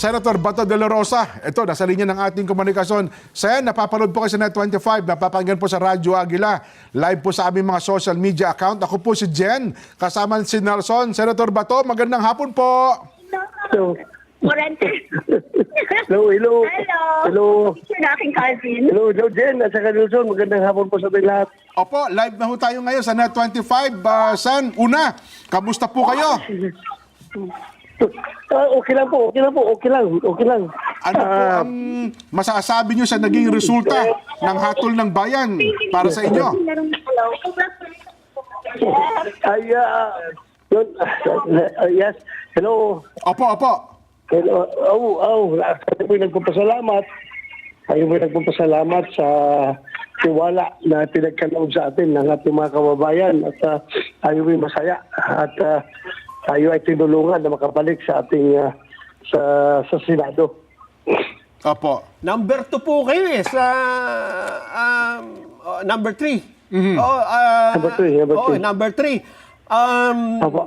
Senator Bato de la Rosa, ito, nasa linya ng ating komunikasyon. Sen, napapanood po kayo sa Net25, napapakinggan po sa Radyo Agila. Live po sa aming mga social media account. Ako po si Jen, kasama si Nelson. Senator Bato, magandang hapon po. Hello. Morante. Hello, hello. Hello. Hello. Yung aking cousin. Hello, hello, Jen. At saka Nelson, magandang hapon po sa ating lahat. Opo, live na ho tayo ngayon sa Net25. Uh, Sen, una, kamusta po kayo? Ah, okay lang po, okay lang po, okay lang, okay lang. Ano po Ah, ang masasabi nyo sa naging resulta ng hatol ng bayan para sa inyo? Ay, ah, yun, ah, yes, hello. Opo, opo. Hello, oh, oh, tayo po nagpapasalamat. Tayo po nagpapasalamat sa tiwala na pinagkaloob sa atin ng ating mga kababayan at uh, tayo po masaya at ah, tayo ay tinulungan na makabalik sa ating ah, sa sa Senado. Opo. Number 2 po kayo eh sa um, oh, number 3. Oh, ah, Number three, number oh, three. number 3. Um, Opo.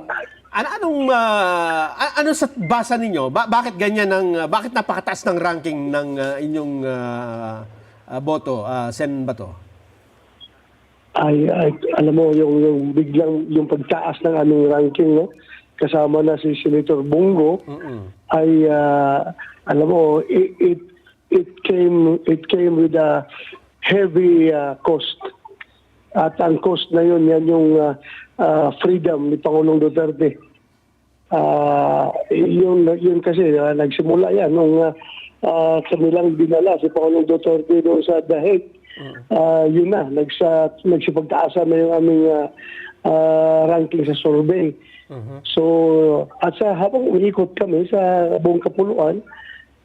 ano anong a- ano sa basa ninyo? Ba- bakit ganyan ang ah, bakit napakataas ng ranking ng ah, inyong ah, ah, boto, ah, Sen Bato? ay, ay alam mo yung yung biglang yung pagtaas ng aming ranking no kasama na si Senator Bungo ay ah, alam mo it, it it came it came with a heavy ah, cost at ang cost na yun yan yung ah, ah, freedom ni Pangulong Duterte Ah, yun yun kasi ah, nagsimula yan nung uh, kanilang dinala si Pangulong Duterte doon sa The Hague. Ah, yun na nagsa nagsipagtaasan na yung aming ah, ah, ranking sa survey. So at sa habang umiikot kami sa buong kapuluan,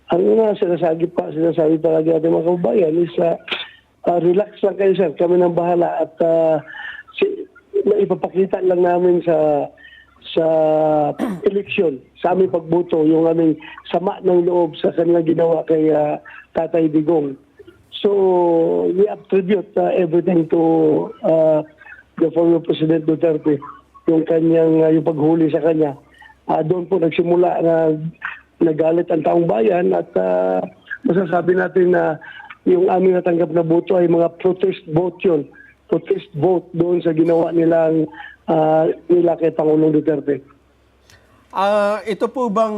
ang una sinasabi pa sinasabi palagi natin mga kababayan is ah, ah, relax lang kayo sir, kami nang bahala at ah, si, maipapakita lang namin sa sa eleksyon, sa aming pagboto, yung aming sama ng loob sa kanilang ginawa kay ah, Tatay Digong. So, we attribute uh, everything to uh, the former President Duterte, yung kanyang, uh, yung paghuli sa kanya. Ah, doon po nagsimula na nagalit ang taong bayan at ah, masasabi natin na yung aming natanggap na boto ay mga protest vote yun. Protest vote doon sa ginawa nilang ah, nila kay Pangulong Duterte. Ah, ito po bang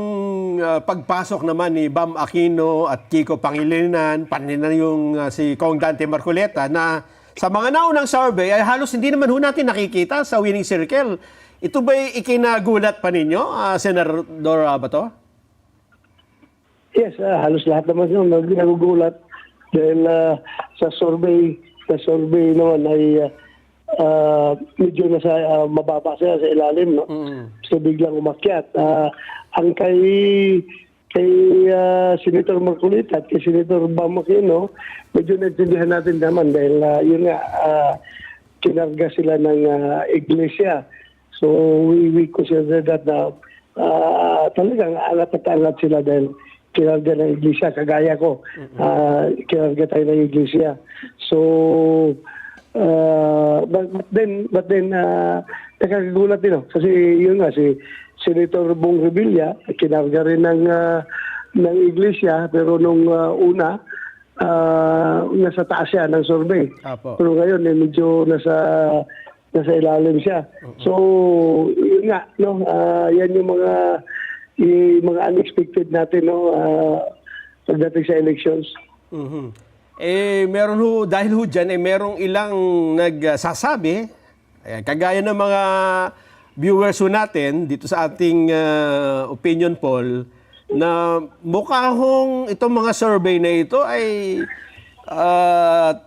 ah, pagpasok naman ni Bam Aquino at Kiko Pangilinan, panina yung ah, si Kong Dante Marcoleta na sa mga naunang survey ay halos hindi naman ho natin nakikita sa winning circle. Ito ba'y ikinagulat pa ninyo, ah, Senador Abato? Yes, ah, halos lahat naman yun nag- nagugulat dahil ah, sa survey, sa survey naman ay ah, ah, medyo nasa ah, mababa siya sa ilalim, no? So biglang umakyat. Ah, ang kay kay ah, Senator Marcolita at kay Senator Bam Aquino, medyo naintindihan natin naman dahil ah, yun nga, ah, kinarga sila ng ah, iglesia. So we, we consider that na ah, talagang angat at angat sila dahil kinarga ng iglesia, kagaya ko. ah, kinarga tayo ng iglesia. So, uh, but, but then, but then, uh, nakakagulat din, oh. kasi yun nga, si Senator Bong Revilla, kinarga rin ng, ah, ng iglesia, pero nung ah, una, ah, nasa taas siya ng survey. Apo. Pero ngayon, eh, medyo nasa nasa ilalim siya. So, yun nga, no, ah, yan yung mga yung mga unexpected natin, no, ah, pagdating sa elections. Mhm. Eh, meron ho, dahil ho dyan, eh, merong ilang nagsasabi, ayan, kagaya ng mga viewers ho natin dito sa ating ah, opinion poll, na mukha hong itong mga survey na ito ay ah,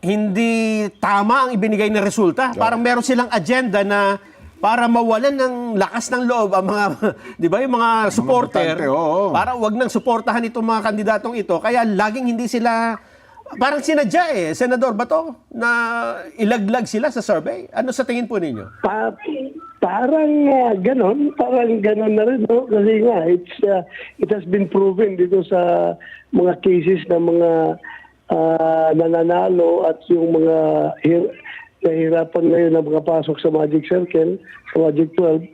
hindi tama ang ibinigay na resulta. Parang meron silang agenda na para mawalan ng lakas ng loob ang mga, di ba, yung mga supporter. botante, oo. Para wag nang suportahan itong mga kandidatong ito. Kaya laging hindi sila, parang sinadya eh, Senador Bato, na ilaglag sila sa survey. Ano sa tingin po ninyo? Pa, parang ah, ganon, parang ganon na rin, no? Kasi nga, it's, ah, it has been proven dito sa mga cases ng mga ah, nananalo at yung mga hir- nahihirapan ngayon na makapasok sa Magic Circle, sa Magic 12,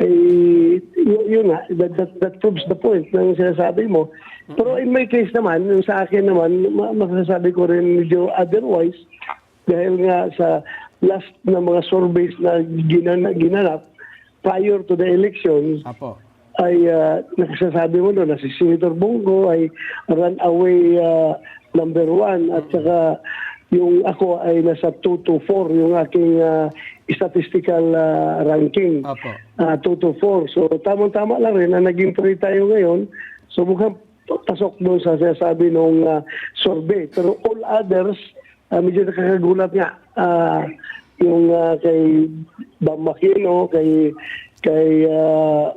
eh, y- yun nga, that, that, that proves the point ng sinasabi mo. Pero in my case naman, yung sa akin naman, ma- masasabi ko rin medyo otherwise, dahil nga sa last na mga surveys na ginana, ginanap prior to the elections, Apo. ay uh, nakasasabi mo doon na si Senator Bongo ay runaway uh, number one at saka yung ako ay nasa 2 to 4 yung aking uh, statistical uh, ranking. Apo. Uh, 2 to 4. So tamang-tama lang rin na naging three tayo ngayon. So mukhang pasok doon sa sinasabi ng uh, survey. Pero all others, uh, medyo nakakagulat nga. Uh, yung uh, kay Bam kay kay uh,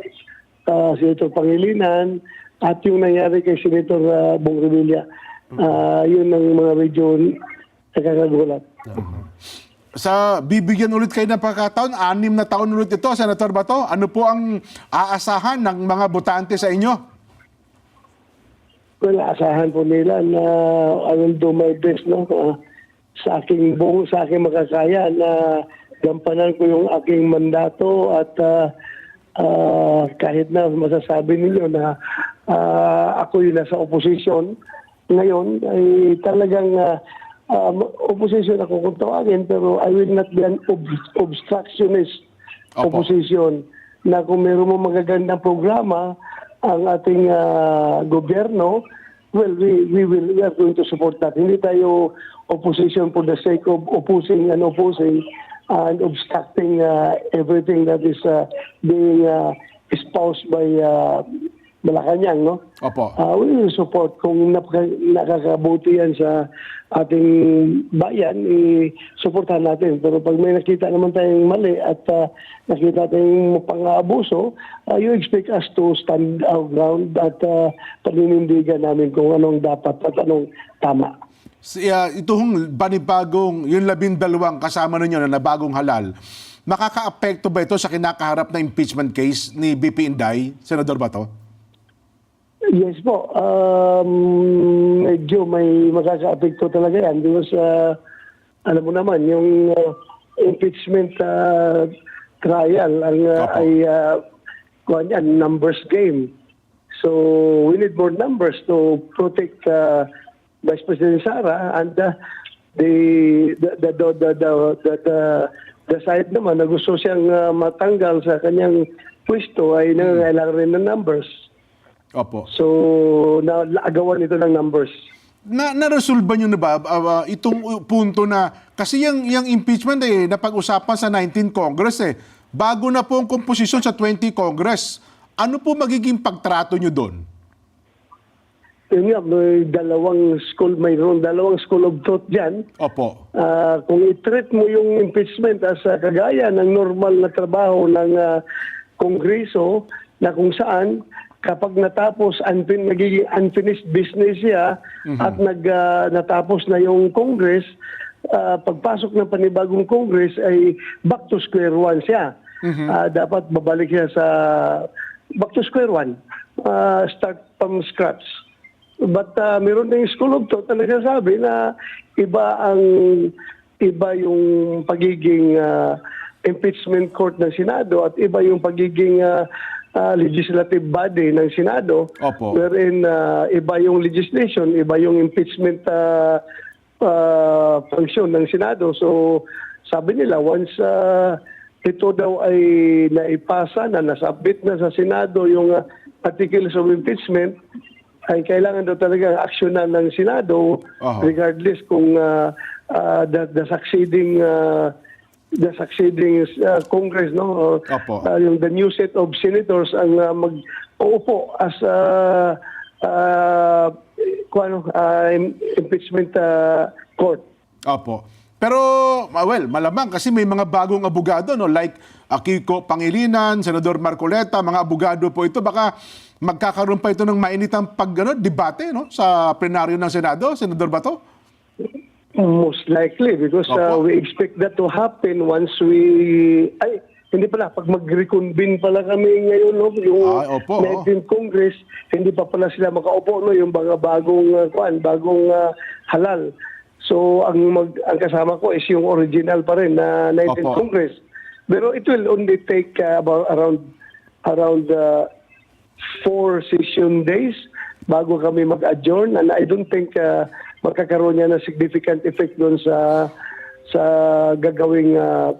uh, Senator Pangilinan, at yung nangyari kay Senator uh, Bong Revilla. Uh, yun ang mga medyo nakakagulat. Sa bibigyan ulit kayo ng pagkataon, anim na taon ulit ito, Senator Bato. Ano po ang aasahan ng mga botante sa inyo? Well, asahan po nila na I will do my best no, ah, sa aking buong, sa aking makakaya na gampanan ko yung aking mandato at ah, ah, kahit na masasabi ninyo na ah, ako yung nasa opposition ngayon ay talagang ah, um, opposition ako kung tawagin pero I will not be an ob- obstructionist Opo. opposition na kung meron mo magagandang programa ang ating ah, gobyerno, well, we, we will we are going to support that. Hindi tayo opposition for the sake of opposing and opposing and obstructing ah, everything that is ah, being ah, espoused by uh, Malacanang, no? Opo. Uh, we will support kung napaka, nakakabuti yan sa ating bayan, i-supportahan natin. Pero pag may nakita naman tayong mali at uh, nakita tayong pang-aabuso, uh, you expect us to stand our ground at uh, paninindigan namin kung anong dapat at anong tama. Si, ah, ito hong banibagong, yung labindalawang kasama ninyo na nabagong halal, makaka-apekto ba ito sa kinakaharap na impeachment case ni BP Inday, Senador Bato? Yes po. Um, medyo may makaka-apekto talaga yan. Because, uh, alam mo naman, yung uh, impeachment uh, trial ang, uh, Opo. ay uh, kuwan yan, numbers game. So, we need more numbers to protect uh, Vice President Sara and uh, the, the, the, the, the, the, the, the, the side naman na gusto siyang uh, matanggal sa kanyang pwesto ay nangangailangan rin ng numbers. Opo. So, na, agawan ito ng numbers. Na naresolba niyo na ba ah, ah, itong uh, punto na kasi yung yung impeachment eh napag-usapan sa 19 Congress eh. Bago na po ang komposisyon sa 20 Congress. Ano po magiging pagtrato niyo doon? Yun nga, may dalawang school, mayroon dalawang school of thought dyan. Opo. Ah, kung i-treat mo yung impeachment as ah, kagaya ng normal na trabaho ng ah, Kongreso na kung saan kapag natapos unfin, nagiging unfinished business siya at nag ah, natapos na yung Congress, ah, pagpasok ng panibagong Congress ay back to square one siya. Ah, dapat babalik siya sa back to square one. Ah, start from scratch. But uh, meron ding school of thought na nagsasabi na iba ang iba yung pagiging uh, impeachment court ng Senado at iba yung pagiging uh, uh, legislative body ng Senado Opo. wherein uh, iba yung legislation, iba yung impeachment uh, uh, function ng Senado. So sabi nila once uh, ito daw ay naipasa na nasabit na sa Senado yung uh, articles of impeachment ay kailangan daw talaga aksyonan ng Senado Aha. regardless kung uh, uh, the, the succeeding uh, the succeeding uh, Congress no Opo. uh, yung the new set of senators ang uh, mag uupo as uh, uh, ano, uh, im- impeachment uh, court. Opo. Pero, ah, well, malamang kasi may mga bagong abogado, no? Like Akiko Pangilinan, Senador Marcoleta, mga abogado po ito. Baka magkakaroon pa ito ng mainitang pag, ano, debate, no? Sa plenaryo ng Senado, Senador Bato? Most likely because uh, Opo. we expect that to happen once we ay hindi pala pag mag-reconvene pala kami ngayon no yung Ay, opo, 19th Congress hindi pa pala sila makaupo no yung mga bagong uh, kuan bagong uh, halal so ang mag, ang kasama ko is yung original pa rin na 19th Opo. Congress pero it will only take uh, about around around uh, four session days bago kami mag-adjourn and I don't think uh, magkakaroon niya ng significant effect doon sa sa gagawing uh,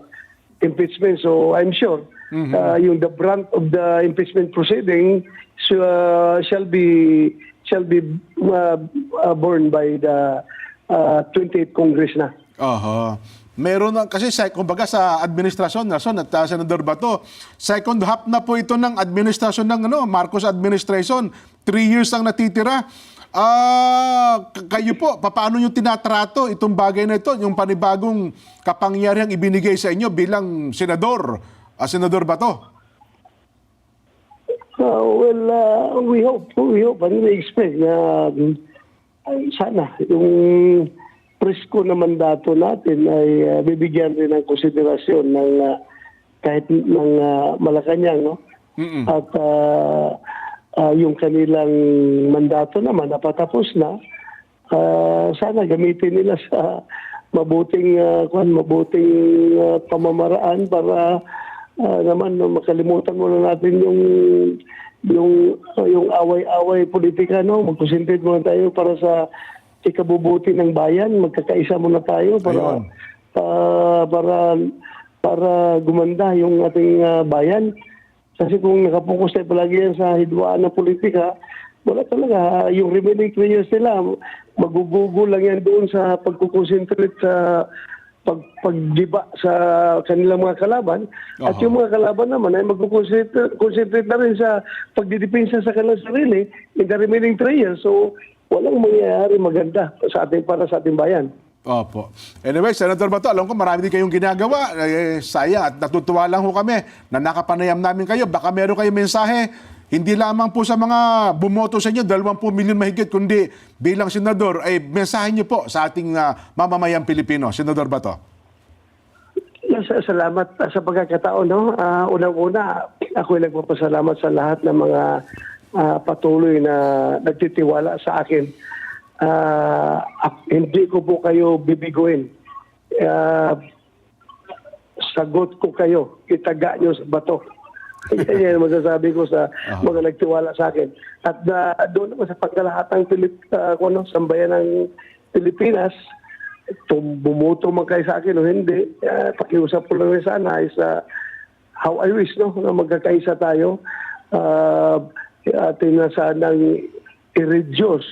impeachment. So I'm sure uh, yung the brunt of the impeachment proceeding so, uh, shall be shall be uh, uh, borne by the uh, 28th Congress na. Aha. Meron na, kasi sa, kumbaga sa administrasyon, Nason at uh, Senador Bato, second half na po ito ng administrasyon ng ano, Marcos administration. Three years ang natitira. Ah, k- kayo po, paano nyo tinatrato itong bagay na ito, yung panibagong kapangyarihang ibinigay sa inyo bilang senador, ah, Senador Bato? Uh, well, uh, we hope, we hope and we expect na um, ay, sana yung presko na mandato natin ay uh, bibigyan rin ng konsiderasyon ng uh, kahit ng uh, Malacanang, no? At uh, uh, yung kanilang mandato naman napatapos na, uh, sana gamitin nila sa mabuting uh, kwan, mabuting uh, pamamaraan para Ah, naman no, makalimutan muna natin yung yung uh, yung away-away politika no? Mag-concentrate muna tayo para sa ikabubuti ng bayan. Magkakaisa muna tayo para Ayun. para para gumanda yung ating ah, bayan kasi kung nakapokus tayo palagi yan sa hidwaan ng politika wala talaga yung remaining three years nila magugugol lang yan doon sa pagkukonsentrate sa pag paggiba sa kanilang mga kalaban at Aha. yung mga kalaban naman ay concentrate na rin sa pagdidepensa sa kanilang sarili in the remaining three years. So, walang mangyayari maganda sa ating para sa ating bayan. Opo. Anyway, Senator Bato, alam ko marami din kayong ginagawa. Eh, sayang at natutuwa lang ho kami na nakapanayam namin kayo. Baka meron kayong mensahe, hindi lamang po sa mga bumoto sa inyo, 20 milyon mahigit, kundi bilang senador, ay mensahe niyo po sa ating ah, mamamayang Pilipino. Senador Bato. Yes, salamat sa pagkakataon. No? Ah, unang-una, ako ay nagpapasalamat sa lahat ng mga ah, patuloy na nagtitiwala sa akin. Ak- hindi ko po kayo bibiguin. Ah, sagot ko kayo, itaga nyo sa bato. Yan ang masasabi ko sa mga nagtiwala sa akin. At ah, doon naman sa pagkalahatang Pilip, uh, ano, sambayan ng Pilipinas, kung bumuto man kayo sa akin o hindi, uh, pakiusap ko lang sana is uh, how I wish no, na magkakaisa tayo. Uh, atin na sanang i-reduce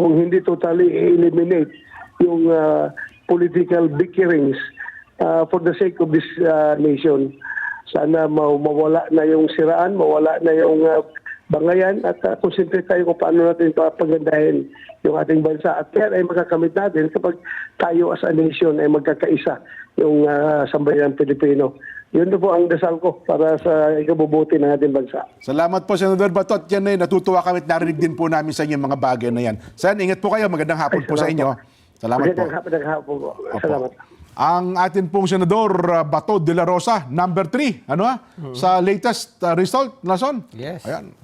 kung hindi totally i-eliminate yung uh, political bickerings uh, for the sake of this uh, nation. Sana ma- mawala na yung siraan, mawala na yung uh, bangayan at uh, concentrate tayo kung paano natin papagandahin yung ating bansa. At yan ay makakamit natin kapag tayo as a nation ay magkakaisa yung uh, sambayan Pilipino. Yun na po ang dasal ko para sa ikabubuti ng ating bansa. Salamat po, Senador Bato. At yan ay natutuwa kami at narinig din po namin sa inyo yung mga bagay na yan. Sen, ingat po kayo. Magandang hapon Ay, po sa inyo. Salamat po. Magandang hapon, magandang hapon po. Salamat. Ang atin pong Senador uh, Bato de la Rosa, number 3, ano ha? Sa latest uh, result, Nason? Yes. Ayan.